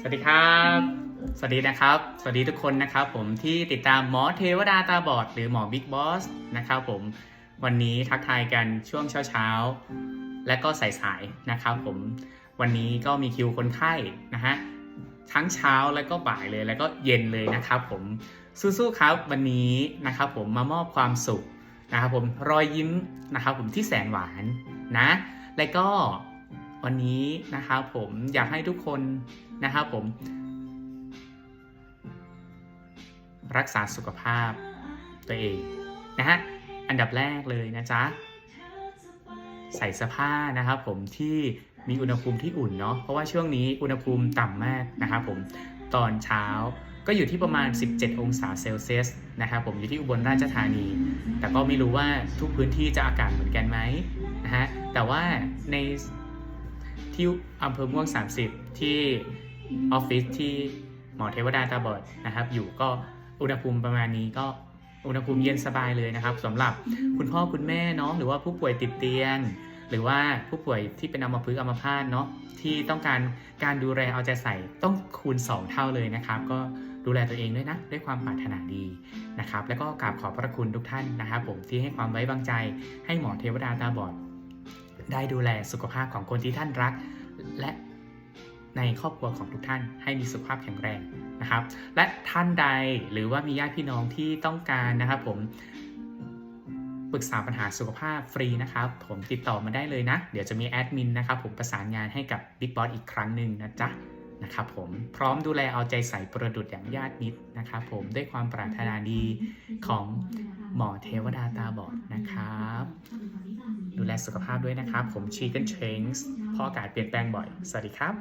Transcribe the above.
สวัสดีครับ สวัสดีนะครับ สวัสดีทุกคนนะครับ ผมที่ติดตามหมอเทวดาตาบอด หรือหมอบิ๊กบอสนะครับผมวันนี้ทักทายกันช่วงเช้าเช้าๆ และก็สายๆนะครับผมวันนี้ก็มีคิวคนไข้นะฮะทั้งเช้าแล้วก็บ่ายเลยแล้วก็เย็นเลยนะครับผมสู้ๆครับวันนี้นะครับผมมามอบความสุขนะครับผมรอยยิ้มนะครับผมที่แสนหวานนะและก็ วันนี้นะครับผมอยากให้ทุกคนนะครับผม รักษาสุขภาพตัวเองนะฮะอันดับแรกเลยนะจ๊ะใส่เสื้อผ้านะครับผมที่มีอุณหภูมิที่อุ่นเนาะเพราะว่าช่วงนี้อุณหภูมิต่ำมากนะครับผมตอนเช้าก็อยู่ที่ประมาณ 17 องศาเซลเซียสนะครับผมอยู่ที่อุบลราชธานี แต่ก็ไม่รู้ว่าทุกพื้นที่จะอากาศเหมือนกันไหมนะฮะแต่ว่าใน ที่อำเภอม่วง 30 ที่ออฟฟิศที่หมอเทวดาตาบอดนะครับ อยู่ก็อุณหภูมิประมาณนี้ก็อุณหภูมิเย็นสบายเลยนะครับสำหรับคุณพ่อคุณแม่เนาะหรือว่าผู้ป่วยติดเตียง หรือว่าผู้ป่วยที่เป็นอัมพฤกษ์อัมพาตเนาะที่ต้องการการดูแลเอาใจใส่ต้องคูณ 2 เท่าเลยนะครับ ก็ดูแลตัวเองด้วยนะ ด้วยความปรารถนาดีนะครับ แล้วก็กราบขอบพระคุณทุกท่านนะครับ ผมที่ให้ความไว้วางใจให้หมอเทวดาตาบอด ได้ดูแลสุขภาพของคนที่ท่านรัก และในครอบครัวของทุกท่านให้มีสุขภาพแข็งแรงนะครับ และท่านใดหรือว่ามีญาติพี่น้องที่ต้องการนะครับผมปรึกษาปัญหาสุขภาพฟรีนะครับ ผมติดต่อมาได้เลยนะ เดี๋ยวจะมีแอดมินนะครับผมประสานงานให้กับ Big Boss อีกครั้งหนึ่งนะจ๊ะนะครับผมพร้อมดูแลเอาใจใส่ประดุดอย่างญาติมิตรนะครับผมด้วยความปรารถนาดีของหมอเทวดาตาบอดนะครับ สุขภาพด้วยนะครับ ผมชีกันเชงส์เพราะอากาศเปลี่ยนแปลงบ่อย สวัสดีครับ